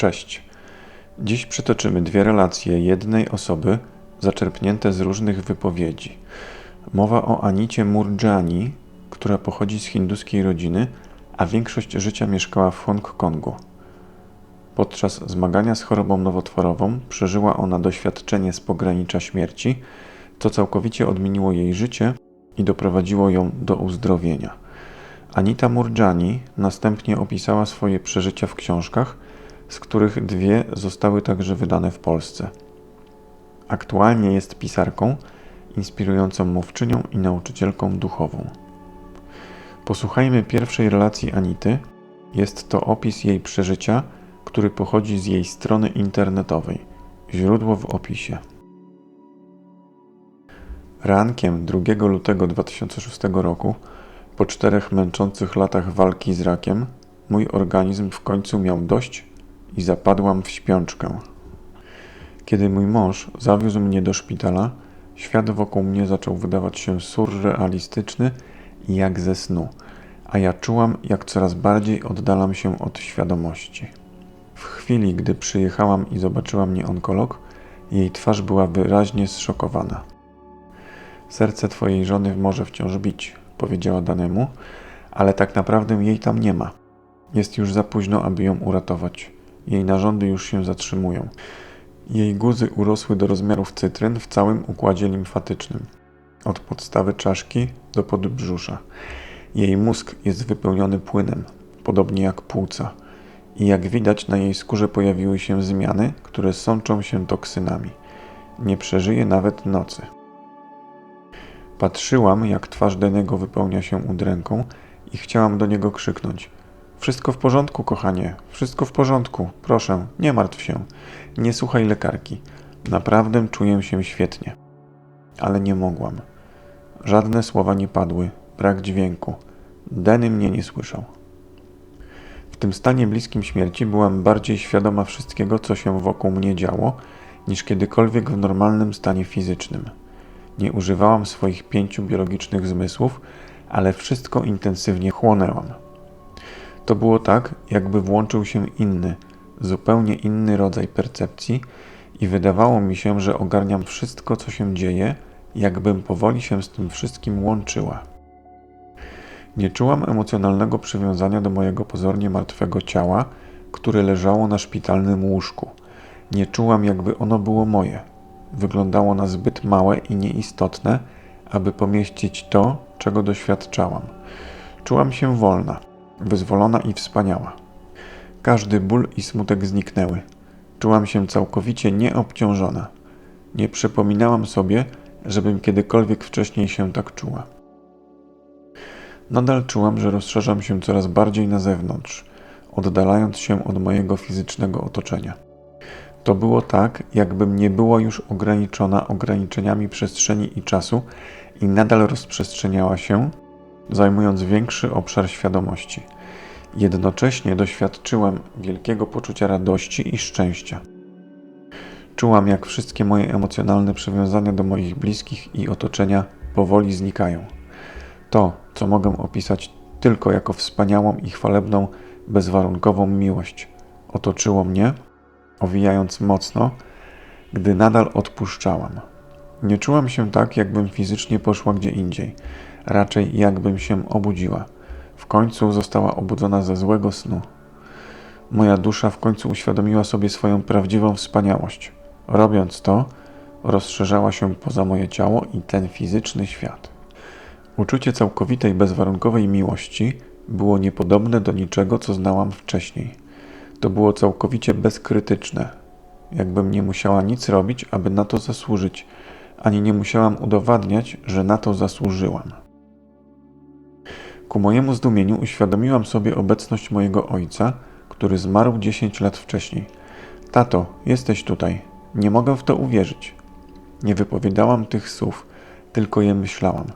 Cześć. Dziś przytoczymy dwie relacje jednej osoby, zaczerpnięte z różnych wypowiedzi. Mowa o Anicie Murdżani, która pochodzi z hinduskiej rodziny, a większość życia mieszkała w Hongkongu. Podczas zmagania z chorobą nowotworową przeżyła ona doświadczenie z pogranicza śmierci, co całkowicie odmieniło jej życie i doprowadziło ją do uzdrowienia. Anita Murdżani następnie opisała swoje przeżycia w książkach, z których dwie zostały także wydane w Polsce. Aktualnie jest pisarką, inspirującą mówczynią i nauczycielką duchową. Posłuchajmy pierwszej relacji Anity. Jest to opis jej przeżycia, który pochodzi z jej strony internetowej. Źródło w opisie. Rankiem 2 lutego 2006 roku, po czterech męczących latach walki z rakiem, mój organizm w końcu miał dość i zapadłam w śpiączkę. Kiedy mój mąż zawiózł mnie do szpitala, świat wokół mnie zaczął wydawać się surrealistyczny i jak ze snu, a ja czułam, jak coraz bardziej oddalam się od świadomości. W chwili, gdy przyjechałam i zobaczyła mnie onkolog, jej twarz była wyraźnie zszokowana. Serce twojej żony może wciąż bić, powiedziała Danemu, ale tak naprawdę jej tam nie ma. Jest już za późno, aby ją uratować. Jej narządy już się zatrzymują. Jej guzy urosły do rozmiarów cytryn w całym układzie limfatycznym, od podstawy czaszki do podbrzusza. Jej mózg jest wypełniony płynem, podobnie jak płuca, i jak widać na jej skórze pojawiły się zmiany, które sączą się toksynami. Nie przeżyje nawet nocy. Patrzyłam, jak twarz Denego wypełnia się udręką i chciałam do niego krzyknąć – wszystko w porządku, kochanie, wszystko w porządku. Proszę, nie martw się. Nie słuchaj lekarki. Naprawdę czuję się świetnie. Ale nie mogłam. Żadne słowa nie padły, brak dźwięku. Denny mnie nie słyszał. W tym stanie bliskim śmierci byłam bardziej świadoma wszystkiego, co się wokół mnie działo, niż kiedykolwiek w normalnym stanie fizycznym. Nie używałam swoich pięciu biologicznych zmysłów, ale wszystko intensywnie chłonęłam. To było tak, jakby włączył się inny, zupełnie inny rodzaj percepcji i wydawało mi się, że ogarniam wszystko, co się dzieje, jakbym powoli się z tym wszystkim łączyła. Nie czułam emocjonalnego przywiązania do mojego pozornie martwego ciała, które leżało na szpitalnym łóżku. Nie czułam, jakby ono było moje. Wyglądało na zbyt małe i nieistotne, aby pomieścić to, czego doświadczałam. Czułam się wolna wyzwolona i wspaniała. Każdy ból i smutek zniknęły. Czułam się całkowicie nieobciążona. Nie przypominałam sobie, żebym kiedykolwiek wcześniej się tak czuła. Nadal czułam, że rozszerzam się coraz bardziej na zewnątrz, oddalając się od mojego fizycznego otoczenia. To było tak, jakbym nie była już ograniczona ograniczeniami przestrzeni i czasu i nadal rozprzestrzeniała się, zajmując większy obszar świadomości. Jednocześnie doświadczyłem wielkiego poczucia radości i szczęścia. Czułam, jak wszystkie moje emocjonalne przywiązania do moich bliskich i otoczenia powoli znikają. To, co mogę opisać tylko jako wspaniałą i chwalebną, bezwarunkową miłość, otoczyło mnie, owijając mocno, gdy nadal odpuszczałam. Nie czułam się tak, jakbym fizycznie poszła gdzie indziej raczej jakbym się obudziła. W końcu została obudzona ze złego snu. Moja dusza w końcu uświadomiła sobie swoją prawdziwą wspaniałość. Robiąc to, rozszerzała się poza moje ciało i ten fizyczny świat. Uczucie całkowitej, bezwarunkowej miłości było niepodobne do niczego, co znałam wcześniej. To było całkowicie bezkrytyczne, jakbym nie musiała nic robić, aby na to zasłużyć, ani nie musiałam udowadniać, że na to zasłużyłam. Ku mojemu zdumieniu uświadomiłam sobie obecność mojego ojca, który zmarł 10 lat wcześniej. Tato, jesteś tutaj. Nie mogę w to uwierzyć. Nie wypowiadałam tych słów, tylko je myślałam.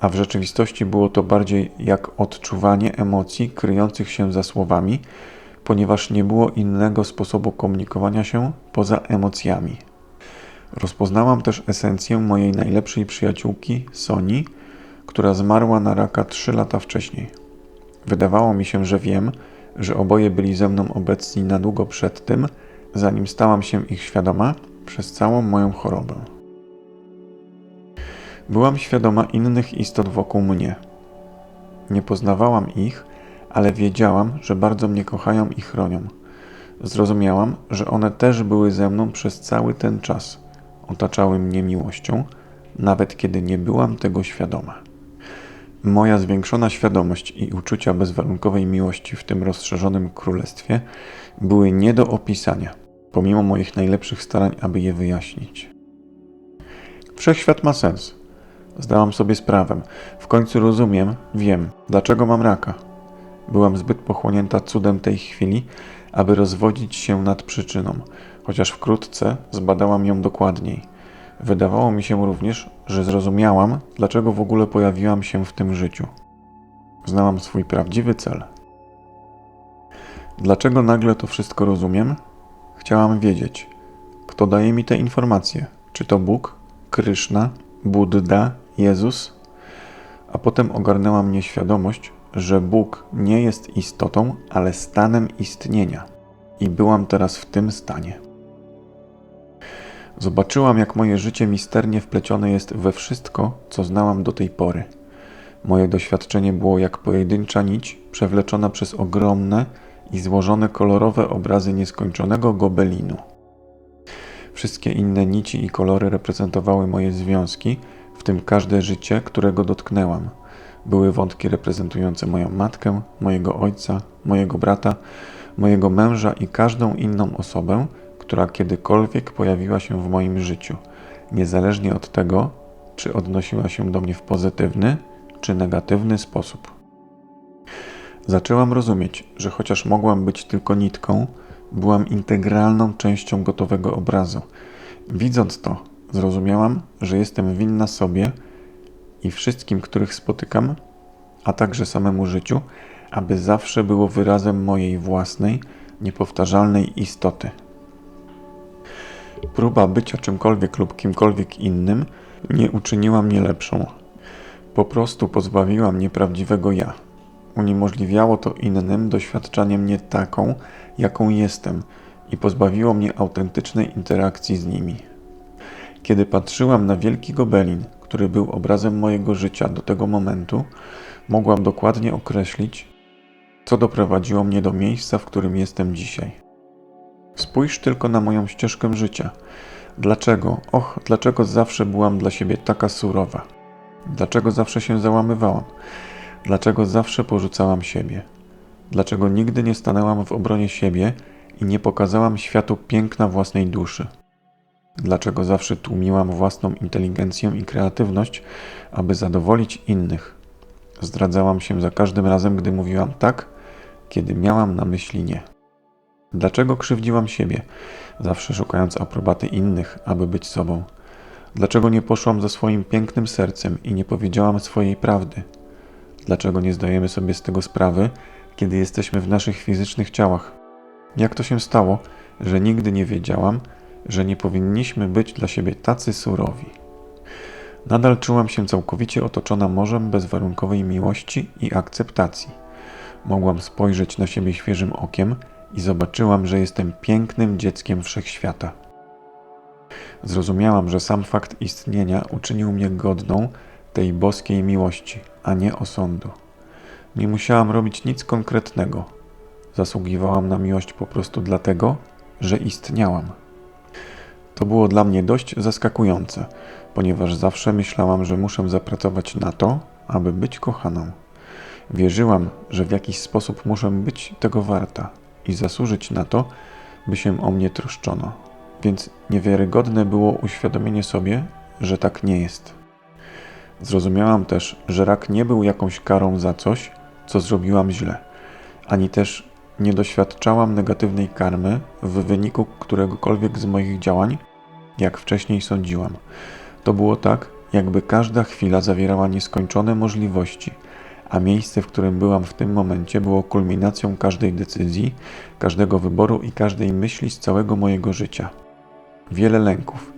A w rzeczywistości było to bardziej jak odczuwanie emocji kryjących się za słowami, ponieważ nie było innego sposobu komunikowania się poza emocjami. Rozpoznałam też esencję mojej najlepszej przyjaciółki, Soni, która zmarła na raka trzy lata wcześniej. Wydawało mi się, że wiem, że oboje byli ze mną obecni na długo przed tym, zanim stałam się ich świadoma przez całą moją chorobę. Byłam świadoma innych istot wokół mnie. Nie poznawałam ich, ale wiedziałam, że bardzo mnie kochają i chronią. Zrozumiałam, że one też były ze mną przez cały ten czas. Otaczały mnie miłością, nawet kiedy nie byłam tego świadoma. Moja zwiększona świadomość i uczucia bezwarunkowej miłości w tym rozszerzonym królestwie były nie do opisania, pomimo moich najlepszych starań, aby je wyjaśnić. Wszechświat ma sens. Zdałam sobie sprawę. W końcu rozumiem, wiem, dlaczego mam raka. Byłam zbyt pochłonięta cudem tej chwili, aby rozwodzić się nad przyczyną, chociaż wkrótce zbadałam ją dokładniej. Wydawało mi się również, że zrozumiałam, dlaczego w ogóle pojawiłam się w tym życiu. Znałam swój prawdziwy cel. Dlaczego nagle to wszystko rozumiem? Chciałam wiedzieć, kto daje mi te informacje. Czy to Bóg, Kryszna, Buddha, Jezus? A potem ogarnęła mnie świadomość, że Bóg nie jest istotą, ale stanem istnienia. I byłam teraz w tym stanie. Zobaczyłam, jak moje życie misternie wplecione jest we wszystko, co znałam do tej pory. Moje doświadczenie było jak pojedyncza nić przewleczona przez ogromne i złożone kolorowe obrazy nieskończonego gobelinu. Wszystkie inne nici i kolory reprezentowały moje związki, w tym każde życie, którego dotknęłam. Były wątki reprezentujące moją matkę, mojego ojca, mojego brata, mojego męża i każdą inną osobę, która kiedykolwiek pojawiła się w moim życiu, niezależnie od tego, czy odnosiła się do mnie w pozytywny czy negatywny sposób. Zaczęłam rozumieć, że chociaż mogłam być tylko nitką, byłam integralną częścią gotowego obrazu. Widząc to, zrozumiałam, że jestem winna sobie i wszystkim, których spotykam, a także samemu życiu, aby zawsze było wyrazem mojej własnej, niepowtarzalnej istoty. Próba bycia czymkolwiek lub kimkolwiek innym nie uczyniła mnie lepszą. Po prostu pozbawiła mnie prawdziwego ja. Uniemożliwiało to innym doświadczanie mnie taką, jaką jestem i pozbawiło mnie autentycznej interakcji z nimi. Kiedy patrzyłam na wielki gobelin, który był obrazem mojego życia do tego momentu, mogłam dokładnie określić, co doprowadziło mnie do miejsca, w którym jestem dzisiaj. Spójrz tylko na moją ścieżkę życia. Dlaczego, och, dlaczego zawsze byłam dla siebie taka surowa? Dlaczego zawsze się załamywałam? Dlaczego zawsze porzucałam siebie? Dlaczego nigdy nie stanęłam w obronie siebie i nie pokazałam światu piękna własnej duszy? Dlaczego zawsze tłumiłam własną inteligencję i kreatywność, aby zadowolić innych? Zdradzałam się za każdym razem, gdy mówiłam tak, kiedy miałam na myśli nie. Dlaczego krzywdziłam siebie, zawsze szukając aprobaty innych, aby być sobą? Dlaczego nie poszłam za swoim pięknym sercem i nie powiedziałam swojej prawdy? Dlaczego nie zdajemy sobie z tego sprawy, kiedy jesteśmy w naszych fizycznych ciałach? Jak to się stało, że nigdy nie wiedziałam, że nie powinniśmy być dla siebie tacy surowi? Nadal czułam się całkowicie otoczona morzem bezwarunkowej miłości i akceptacji. Mogłam spojrzeć na siebie świeżym okiem i zobaczyłam, że jestem pięknym dzieckiem wszechświata. Zrozumiałam, że sam fakt istnienia uczynił mnie godną tej boskiej miłości, a nie osądu. Nie musiałam robić nic konkretnego. Zasługiwałam na miłość po prostu dlatego, że istniałam. To było dla mnie dość zaskakujące, ponieważ zawsze myślałam, że muszę zapracować na to, aby być kochaną. Wierzyłam, że w jakiś sposób muszę być tego warta i zasłużyć na to, by się o mnie troszczono. Więc niewiarygodne było uświadomienie sobie, że tak nie jest. Zrozumiałam też, że rak nie był jakąś karą za coś, co zrobiłam źle, ani też nie doświadczałam negatywnej karmy w wyniku któregokolwiek z moich działań, jak wcześniej sądziłam. To było tak, jakby każda chwila zawierała nieskończone możliwości, a miejsce, w którym byłam w tym momencie, było kulminacją każdej decyzji, każdego wyboru i każdej myśli z całego mojego życia. Wiele lęków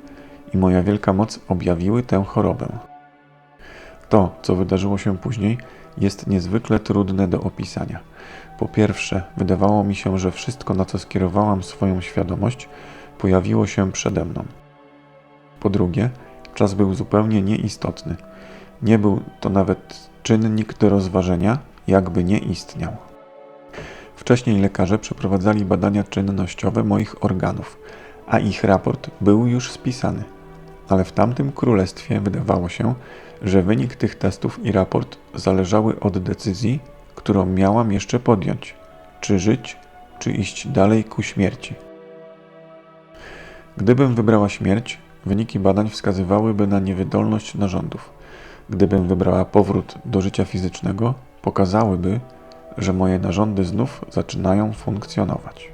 i moja wielka moc objawiły tę chorobę. To, co wydarzyło się później, jest niezwykle trudne do opisania. Po pierwsze, wydawało mi się, że wszystko, na co skierowałam swoją świadomość, pojawiło się przede mną. Po drugie, czas był zupełnie nieistotny. Nie był to nawet czynnik do rozważenia, jakby nie istniał. Wcześniej lekarze przeprowadzali badania czynnościowe moich organów, a ich raport był już spisany. Ale w tamtym królestwie wydawało się, że wynik tych testów i raport zależały od decyzji, którą miałam jeszcze podjąć: czy żyć, czy iść dalej ku śmierci. Gdybym wybrała śmierć, wyniki badań wskazywałyby na niewydolność narządów. Gdybym wybrała powrót do życia fizycznego, pokazałyby, że moje narządy znów zaczynają funkcjonować.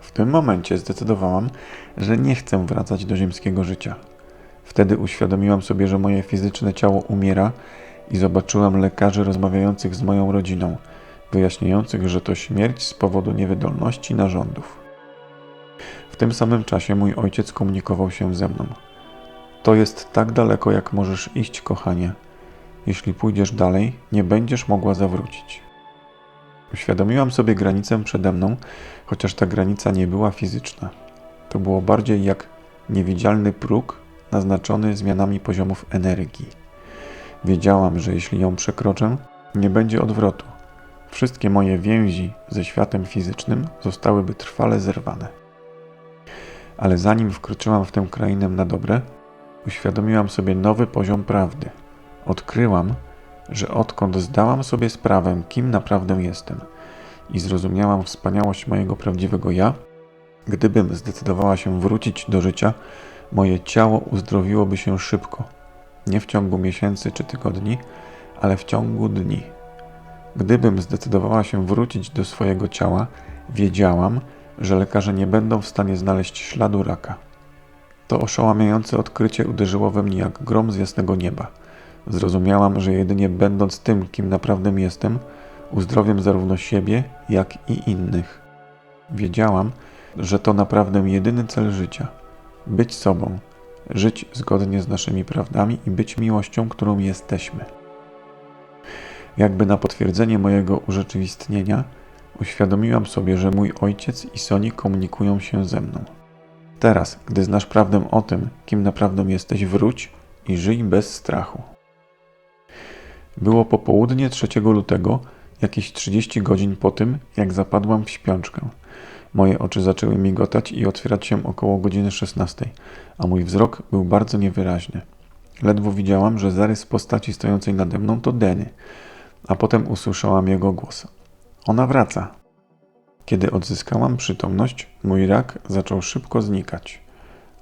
W tym momencie zdecydowałam, że nie chcę wracać do ziemskiego życia. Wtedy uświadomiłam sobie, że moje fizyczne ciało umiera i zobaczyłam lekarzy rozmawiających z moją rodziną, wyjaśniających, że to śmierć z powodu niewydolności narządów. W tym samym czasie mój ojciec komunikował się ze mną. To jest tak daleko, jak możesz iść, kochanie. Jeśli pójdziesz dalej, nie będziesz mogła zawrócić. Uświadomiłam sobie granicę przede mną, chociaż ta granica nie była fizyczna. To było bardziej jak niewidzialny próg naznaczony zmianami poziomów energii. Wiedziałam, że jeśli ją przekroczę, nie będzie odwrotu. Wszystkie moje więzi ze światem fizycznym zostałyby trwale zerwane. Ale zanim wkroczyłam w tę krainę na dobre, uświadomiłam sobie nowy poziom prawdy. Odkryłam, że odkąd zdałam sobie sprawę, kim naprawdę jestem i zrozumiałam wspaniałość mojego prawdziwego ja, gdybym zdecydowała się wrócić do życia, moje ciało uzdrowiłoby się szybko. Nie w ciągu miesięcy czy tygodni, ale w ciągu dni. Gdybym zdecydowała się wrócić do swojego ciała, wiedziałam, że lekarze nie będą w stanie znaleźć śladu raka. To oszałamiające odkrycie uderzyło we mnie jak grom z jasnego nieba. Zrozumiałam, że jedynie będąc tym, kim naprawdę jestem, uzdrowię zarówno siebie, jak i innych. Wiedziałam, że to naprawdę jedyny cel życia być sobą, żyć zgodnie z naszymi prawdami i być miłością, którą jesteśmy. Jakby na potwierdzenie mojego urzeczywistnienia, uświadomiłam sobie, że mój ojciec i Soni komunikują się ze mną. Teraz, gdy znasz prawdę o tym, kim naprawdę jesteś, wróć i żyj bez strachu. Było popołudnie 3 lutego, jakieś 30 godzin po tym, jak zapadłam w śpiączkę. Moje oczy zaczęły migotać i otwierać się około godziny 16, a mój wzrok był bardzo niewyraźny. Ledwo widziałam, że zarys postaci stojącej nade mną to Deny, a potem usłyszałam jego głos. Ona wraca. Kiedy odzyskałam przytomność, mój rak zaczął szybko znikać.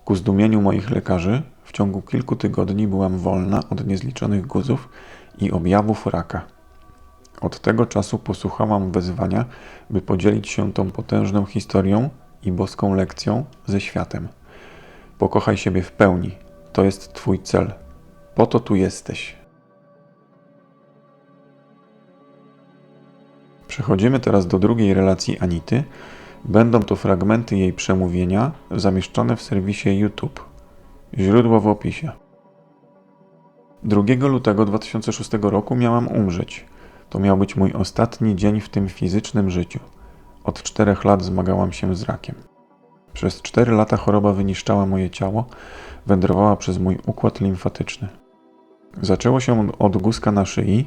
Ku zdumieniu moich lekarzy, w ciągu kilku tygodni byłam wolna od niezliczonych guzów i objawów raka. Od tego czasu posłuchałam wezwania, by podzielić się tą potężną historią i boską lekcją ze światem. Pokochaj siebie w pełni. To jest Twój cel. Po to tu jesteś. Przechodzimy teraz do drugiej relacji Anity. Będą to fragmenty jej przemówienia zamieszczone w serwisie YouTube. Źródło w opisie. 2 lutego 2006 roku miałam umrzeć. To miał być mój ostatni dzień w tym fizycznym życiu. Od czterech lat zmagałam się z rakiem. Przez cztery lata choroba wyniszczała moje ciało, wędrowała przez mój układ limfatyczny. Zaczęło się od guzka na szyi,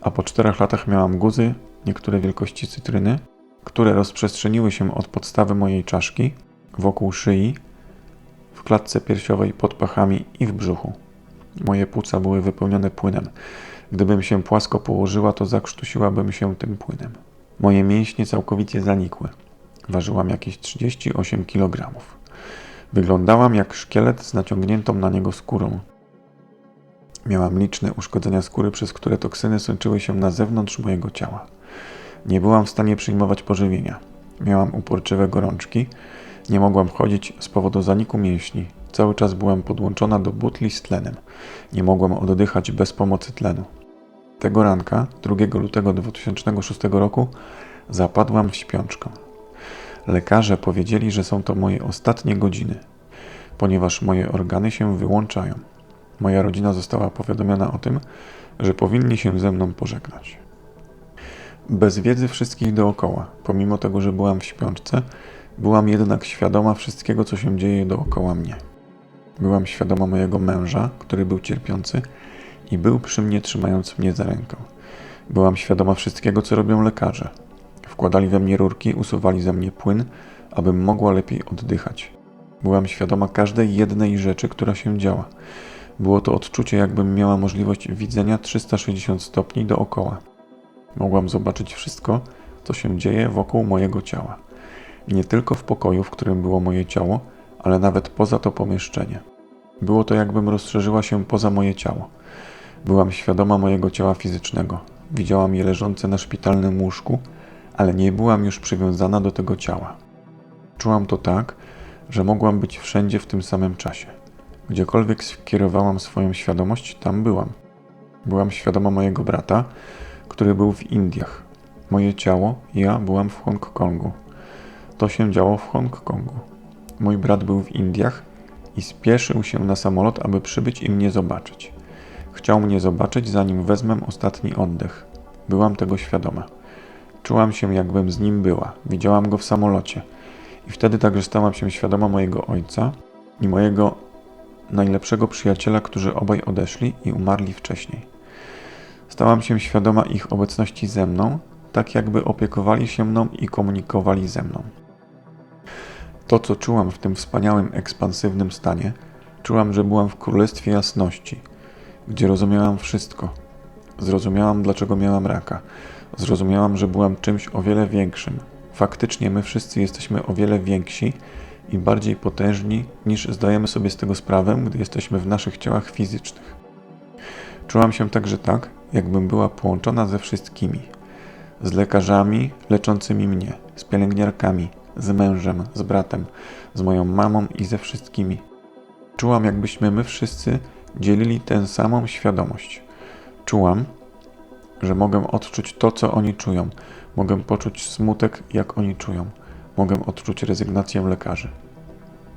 a po czterech latach miałam guzy, niektóre wielkości cytryny, które rozprzestrzeniły się od podstawy mojej czaszki, wokół szyi, w klatce piersiowej pod pachami i w brzuchu. Moje płuca były wypełnione płynem. Gdybym się płasko położyła, to zakrztusiłabym się tym płynem. Moje mięśnie całkowicie zanikły. Ważyłam jakieś 38 kg. Wyglądałam jak szkielet z naciągniętą na niego skórą. Miałam liczne uszkodzenia skóry, przez które toksyny sączyły się na zewnątrz mojego ciała. Nie byłam w stanie przyjmować pożywienia. Miałam uporczywe gorączki. Nie mogłam chodzić z powodu zaniku mięśni. Cały czas byłam podłączona do butli z tlenem. Nie mogłam oddychać bez pomocy tlenu. Tego ranka, 2 lutego 2006 roku, zapadłam w śpiączkę. Lekarze powiedzieli, że są to moje ostatnie godziny, ponieważ moje organy się wyłączają. Moja rodzina została powiadomiona o tym, że powinni się ze mną pożegnać. Bez wiedzy wszystkich dookoła, pomimo tego, że byłam w śpiączce, byłam jednak świadoma wszystkiego, co się dzieje dookoła mnie. Byłam świadoma mojego męża, który był cierpiący i był przy mnie, trzymając mnie za rękę. Byłam świadoma wszystkiego, co robią lekarze. Wkładali we mnie rurki, usuwali ze mnie płyn, abym mogła lepiej oddychać. Byłam świadoma każdej jednej rzeczy, która się działa. Było to odczucie, jakbym miała możliwość widzenia 360 stopni dookoła. Mogłam zobaczyć wszystko, co się dzieje wokół mojego ciała. Nie tylko w pokoju, w którym było moje ciało, ale nawet poza to pomieszczenie. Było to, jakbym rozszerzyła się poza moje ciało. Byłam świadoma mojego ciała fizycznego. Widziałam je leżące na szpitalnym łóżku, ale nie byłam już przywiązana do tego ciała. Czułam to tak, że mogłam być wszędzie w tym samym czasie. Gdziekolwiek skierowałam swoją świadomość, tam byłam. Byłam świadoma mojego brata, który był w Indiach. Moje ciało, ja byłam w Hongkongu. To się działo w Hongkongu. Mój brat był w Indiach i spieszył się na samolot, aby przybyć i mnie zobaczyć. Chciał mnie zobaczyć, zanim wezmę ostatni oddech. Byłam tego świadoma. Czułam się, jakbym z nim była. Widziałam go w samolocie. I wtedy także stałam się świadoma mojego ojca i mojego najlepszego przyjaciela, którzy obaj odeszli i umarli wcześniej. Stałam się świadoma ich obecności ze mną, tak jakby opiekowali się mną i komunikowali ze mną. To, co czułam w tym wspaniałym, ekspansywnym stanie, czułam, że byłam w królestwie jasności, gdzie rozumiałam wszystko. Zrozumiałam, dlaczego miałam raka. Zrozumiałam, że byłam czymś o wiele większym. Faktycznie my wszyscy jesteśmy o wiele więksi i bardziej potężni, niż zdajemy sobie z tego sprawę, gdy jesteśmy w naszych ciałach fizycznych. Czułam się także tak, jakbym była połączona ze wszystkimi. Z lekarzami leczącymi mnie, z pielęgniarkami, z mężem, z bratem, z moją mamą i ze wszystkimi. Czułam, jakbyśmy my wszyscy dzielili tę samą świadomość. Czułam, że mogę odczuć to, co oni czują. Mogę poczuć smutek, jak oni czują. Mogę odczuć rezygnację lekarzy.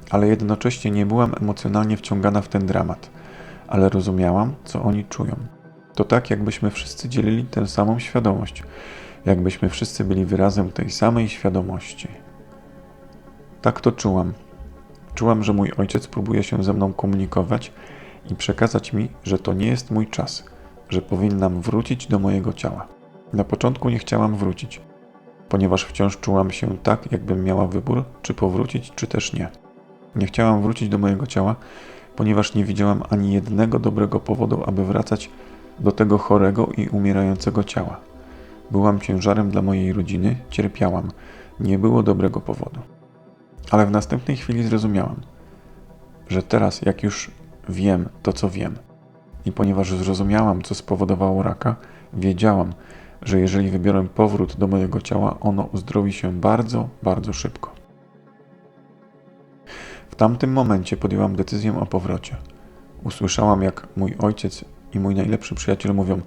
Ale jednocześnie nie byłam emocjonalnie wciągana w ten dramat, ale rozumiałam, co oni czują. To tak, jakbyśmy wszyscy dzielili tę samą świadomość, jakbyśmy wszyscy byli wyrazem tej samej świadomości. Tak to czułam. Czułam, że mój ojciec próbuje się ze mną komunikować i przekazać mi, że to nie jest mój czas, że powinnam wrócić do mojego ciała. Na początku nie chciałam wrócić, ponieważ wciąż czułam się tak, jakbym miała wybór, czy powrócić, czy też nie. Nie chciałam wrócić do mojego ciała, ponieważ nie widziałam ani jednego dobrego powodu, aby wracać do tego chorego i umierającego ciała. Byłam ciężarem dla mojej rodziny, cierpiałam. Nie było dobrego powodu. Ale w następnej chwili zrozumiałam, że teraz, jak już wiem to, co wiem, i ponieważ zrozumiałam, co spowodowało raka, wiedziałam, że jeżeli wybiorę powrót do mojego ciała, ono uzdrowi się bardzo, bardzo szybko. W tamtym momencie podjęłam decyzję o powrocie. Usłyszałam, jak mój ojciec i mój najlepszy przyjaciel mówią: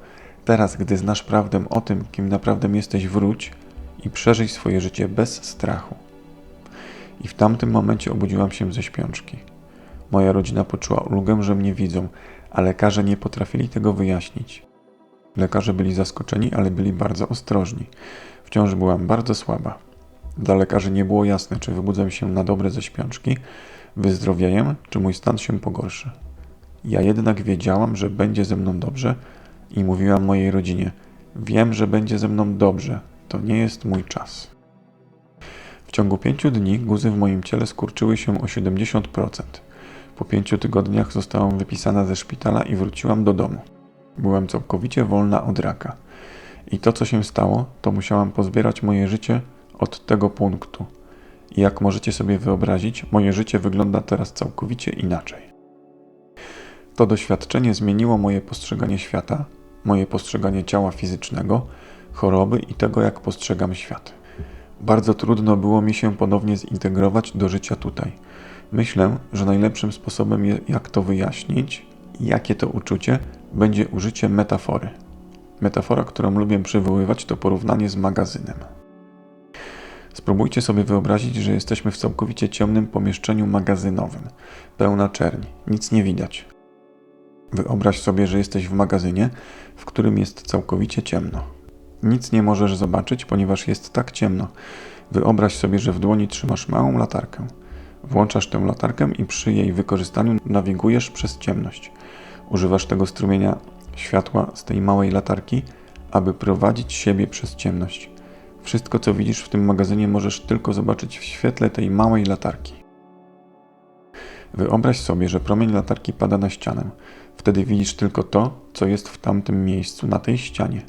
Teraz, gdy znasz prawdę o tym, kim naprawdę jesteś, wróć i przeżyj swoje życie bez strachu. I w tamtym momencie obudziłam się ze śpiączki. Moja rodzina poczuła ulgę, że mnie widzą, a lekarze nie potrafili tego wyjaśnić. Lekarze byli zaskoczeni, ale byli bardzo ostrożni. Wciąż byłam bardzo słaba. Dla lekarzy nie było jasne, czy wybudzę się na dobre ze śpiączki, wyzdrowieję, czy mój stan się pogorszy. Ja jednak wiedziałam, że będzie ze mną dobrze i mówiłam mojej rodzinie: Wiem, że będzie ze mną dobrze, to nie jest mój czas. W ciągu pięciu dni guzy w moim ciele skurczyły się o 70%. Po pięciu tygodniach zostałam wypisana ze szpitala i wróciłam do domu. Byłam całkowicie wolna od raka. I to, co się stało, to musiałam pozbierać moje życie od tego punktu. I jak możecie sobie wyobrazić, moje życie wygląda teraz całkowicie inaczej. To doświadczenie zmieniło moje postrzeganie świata, moje postrzeganie ciała fizycznego, choroby i tego, jak postrzegam świat. Bardzo trudno było mi się ponownie zintegrować do życia tutaj. Myślę, że najlepszym sposobem, jak to wyjaśnić, jakie to uczucie, będzie użycie metafory. Metafora, którą lubię przywoływać, to porównanie z magazynem. Spróbujcie sobie wyobrazić, że jesteśmy w całkowicie ciemnym pomieszczeniu magazynowym, pełna czerni, nic nie widać. Wyobraź sobie, że jesteś w magazynie, w którym jest całkowicie ciemno. Nic nie możesz zobaczyć, ponieważ jest tak ciemno. Wyobraź sobie, że w dłoni trzymasz małą latarkę. Włączasz tę latarkę i przy jej wykorzystaniu nawigujesz przez ciemność. Używasz tego strumienia światła z tej małej latarki, aby prowadzić siebie przez ciemność. Wszystko, co widzisz w tym magazynie, możesz tylko zobaczyć w świetle tej małej latarki. Wyobraź sobie, że promień latarki pada na ścianę. Wtedy widzisz tylko to, co jest w tamtym miejscu, na tej ścianie.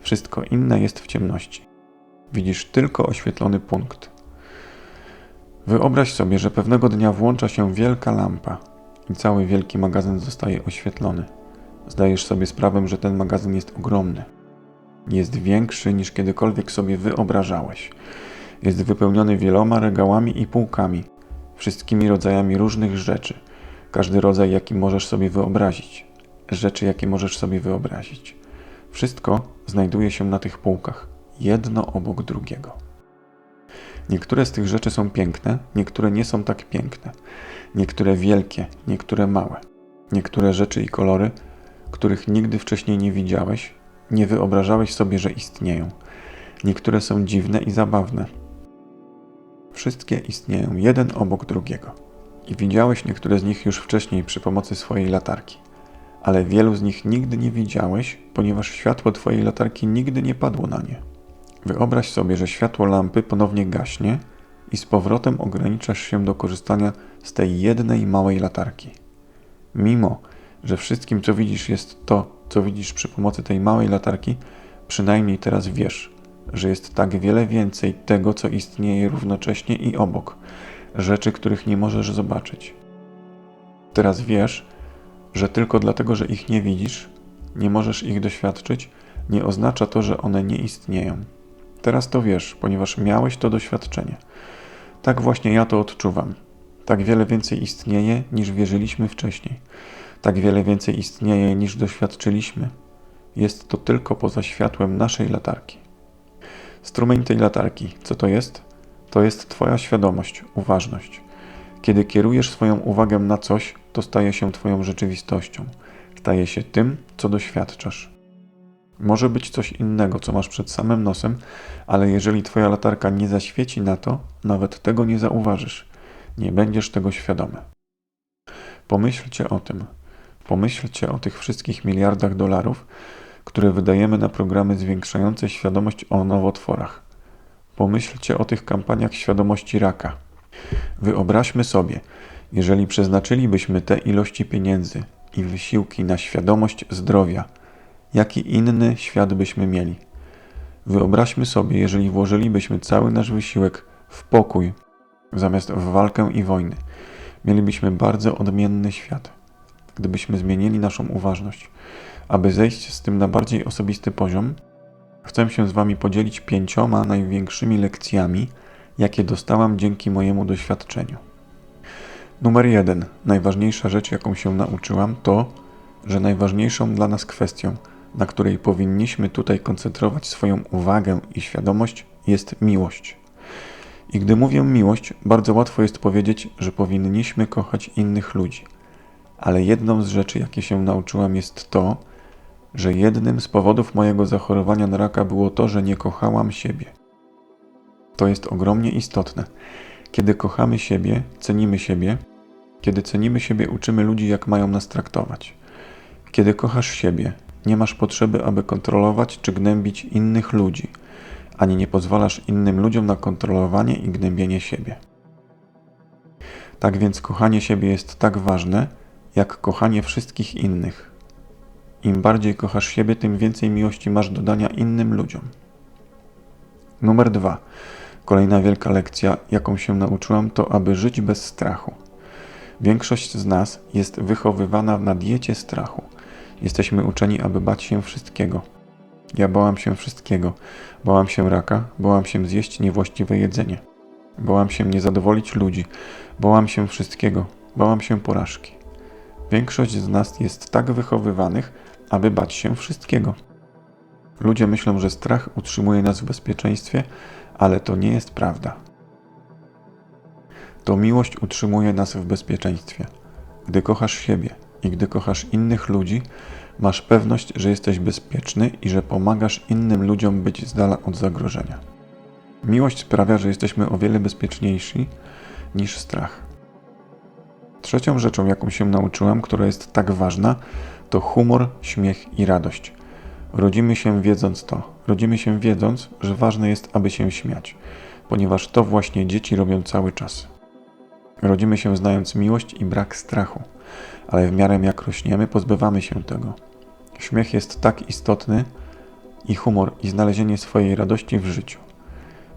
Wszystko inne jest w ciemności. Widzisz tylko oświetlony punkt. Wyobraź sobie, że pewnego dnia włącza się wielka lampa i cały wielki magazyn zostaje oświetlony. Zdajesz sobie sprawę, że ten magazyn jest ogromny. Jest większy niż kiedykolwiek sobie wyobrażałeś. Jest wypełniony wieloma regałami i półkami, wszystkimi rodzajami różnych rzeczy. Każdy rodzaj, jaki możesz sobie wyobrazić. Rzeczy, jakie możesz sobie wyobrazić. Wszystko znajduje się na tych półkach, jedno obok drugiego. Niektóre z tych rzeczy są piękne, niektóre nie są tak piękne. Niektóre wielkie, niektóre małe. Niektóre rzeczy i kolory, których nigdy wcześniej nie widziałeś, nie wyobrażałeś sobie, że istnieją. Niektóre są dziwne i zabawne. Wszystkie istnieją jeden obok drugiego. I widziałeś niektóre z nich już wcześniej przy pomocy swojej latarki. Ale wielu z nich nigdy nie widziałeś, ponieważ światło Twojej latarki nigdy nie padło na nie. Wyobraź sobie, że światło lampy ponownie gaśnie i z powrotem ograniczasz się do korzystania z tej jednej małej latarki. Mimo, że wszystkim, co widzisz, jest to, co widzisz przy pomocy tej małej latarki, przynajmniej teraz wiesz, że jest tak wiele więcej tego, co istnieje równocześnie i obok, rzeczy, których nie możesz zobaczyć. Teraz wiesz, że tylko dlatego, że ich nie widzisz, nie możesz ich doświadczyć, nie oznacza to, że one nie istnieją. Teraz to wiesz, ponieważ miałeś to doświadczenie. Tak właśnie ja to odczuwam. Tak wiele więcej istnieje, niż wierzyliśmy wcześniej. Tak wiele więcej istnieje, niż doświadczyliśmy. Jest to tylko poza światłem naszej latarki. Strumień tej latarki, co to jest? To jest Twoja świadomość, uważność. Kiedy kierujesz swoją uwagę na coś, to staje się Twoją rzeczywistością. Staje się tym, co doświadczasz. Może być coś innego, co masz przed samym nosem, ale jeżeli Twoja latarka nie zaświeci na to, nawet tego nie zauważysz. Nie będziesz tego świadomy. Pomyślcie o tym. Pomyślcie o tych wszystkich miliardach dolarów, które wydajemy na programy zwiększające świadomość o nowotworach. Pomyślcie o tych kampaniach świadomości raka. Wyobraźmy sobie, jeżeli przeznaczylibyśmy te ilości pieniędzy i wysiłki na świadomość zdrowia, jaki inny świat byśmy mieli. Wyobraźmy sobie, jeżeli włożylibyśmy cały nasz wysiłek w pokój, zamiast w walkę i wojny. Mielibyśmy bardzo odmienny świat, gdybyśmy zmienili naszą uważność. Aby zejść z tym na bardziej osobisty poziom, chcę się z Wami podzielić pięcioma największymi lekcjami, jakie dostałam dzięki mojemu doświadczeniu. Numer jeden, najważniejsza rzecz, jaką się nauczyłam, to, że najważniejszą dla nas kwestią, na której powinniśmy tutaj koncentrować swoją uwagę i świadomość, jest miłość. I gdy mówię miłość, bardzo łatwo jest powiedzieć, że powinniśmy kochać innych ludzi. Ale jedną z rzeczy, jakie się nauczyłam, jest to, jednym z powodów mojego zachorowania na raka było to, że nie kochałam siebie. To jest ogromnie istotne. Kiedy kochamy siebie, cenimy siebie, kiedy cenimy siebie, uczymy ludzi, jak mają nas traktować. Kiedy kochasz siebie, nie masz potrzeby, aby kontrolować czy gnębić innych ludzi, ani nie pozwalasz innym ludziom na kontrolowanie i gnębienie siebie. Tak więc kochanie siebie jest tak ważne, jak kochanie wszystkich innych. Im bardziej kochasz siebie, tym więcej miłości masz do dania innym ludziom. Numer dwa. Kolejna wielka lekcja, jaką się nauczyłam, to aby żyć bez strachu. Większość z nas jest wychowywana na diecie strachu. Jesteśmy uczeni, aby bać się wszystkiego. Ja bałam się wszystkiego. Bałam się raka, bałam się zjeść niewłaściwe jedzenie. Bałam się nie zadowolić ludzi. Bałam się wszystkiego. Bałam się porażki. Większość z nas jest tak wychowywanych, aby bać się wszystkiego. Ludzie myślą, że strach utrzymuje nas w bezpieczeństwie, ale to nie jest prawda. To miłość utrzymuje nas w bezpieczeństwie. Gdy kochasz siebie i gdy kochasz innych ludzi, Masz pewność, że jesteś bezpieczny i że pomagasz innym ludziom być z dala od zagrożenia. Miłość sprawia, że jesteśmy o wiele bezpieczniejsi niż strach. Trzecią rzeczą, jaką się nauczyłem, która jest tak ważna, to humor, śmiech i radość. Rodzimy się wiedząc to. Rodzimy się wiedząc, że ważne jest, aby się śmiać, ponieważ to właśnie dzieci robią cały czas. Rodzimy się znając miłość i brak strachu, ale w miarę jak rośniemy, pozbywamy się tego. Śmiech jest tak istotny i humor i znalezienie swojej radości w życiu.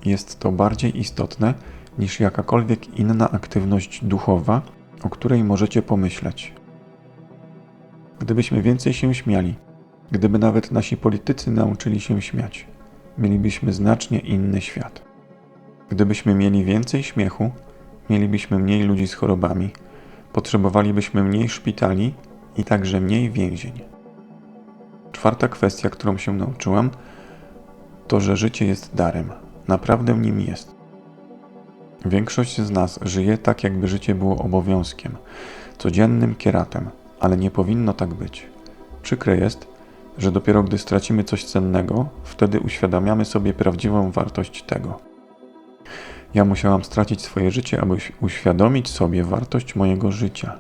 Jest to bardziej istotne niż jakakolwiek inna aktywność duchowa, o której możecie pomyśleć. Gdybyśmy więcej się śmiali, gdyby nawet nasi politycy nauczyli się śmiać, mielibyśmy znacznie inny świat. Gdybyśmy mieli więcej śmiechu, mielibyśmy mniej ludzi z chorobami, potrzebowalibyśmy mniej szpitali i także mniej więzień. Czwarta kwestia, którą się nauczyłam, to że życie jest darem. Naprawdę nim jest. Większość z nas żyje tak, jakby życie było obowiązkiem, codziennym kieratem, ale nie powinno tak być. Przykre jest, że dopiero gdy stracimy coś cennego, wtedy uświadamiamy sobie prawdziwą wartość tego. Ja musiałam stracić swoje życie, aby uświadomić sobie wartość mojego życia.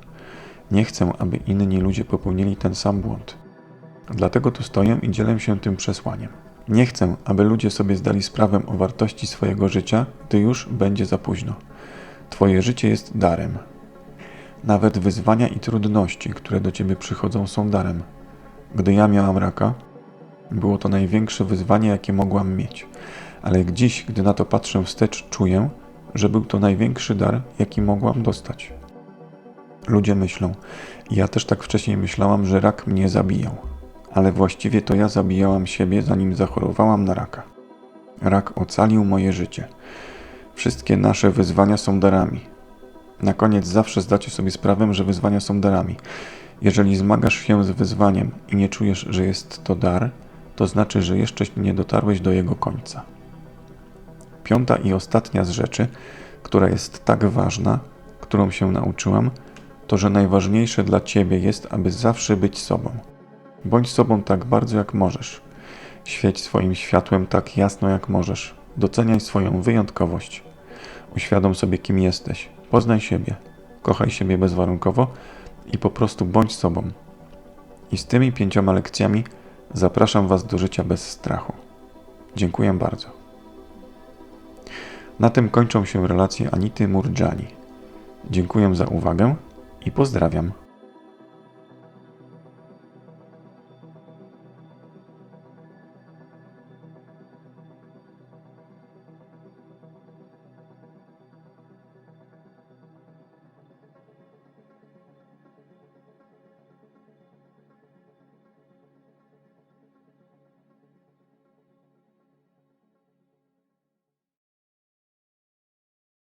Nie chcę, aby inni ludzie popełnili ten sam błąd. Dlatego tu stoję i dzielę się tym przesłaniem. Nie chcę, aby ludzie sobie zdali sprawę o wartości swojego życia, gdy już będzie za późno. Twoje życie jest darem. Nawet wyzwania i trudności, które do ciebie przychodzą, są darem. Gdy ja miałam raka, było to największe wyzwanie, jakie mogłam mieć, ale dziś, gdy na to patrzę wstecz, czuję, że był to największy dar, jaki mogłam dostać. Ludzie myślą, ja też tak wcześniej myślałam, że rak mnie zabijał ale właściwie to ja zabijałam siebie, zanim zachorowałam na raka. Rak ocalił moje życie. Wszystkie nasze wyzwania są darami. Na koniec zawsze zdacie sobie sprawę, że wyzwania są darami. Jeżeli zmagasz się z wyzwaniem i nie czujesz, że jest to dar, to znaczy, że jeszcze nie dotarłeś do jego końca. Piąta i ostatnia z rzeczy, która jest tak ważna, którą się nauczyłam, to że najważniejsze dla ciebie jest, aby zawsze być sobą. Bądź sobą tak bardzo jak możesz. Świeć swoim światłem tak jasno jak możesz. Doceniaj swoją wyjątkowość. Uświadom sobie, kim jesteś. Poznaj siebie. Kochaj siebie bezwarunkowo i po prostu bądź sobą. I z tymi pięcioma lekcjami zapraszam Was do życia bez strachu. Dziękuję bardzo. Na tym kończą się relacje Anity Murjani. Dziękuję za uwagę i pozdrawiam.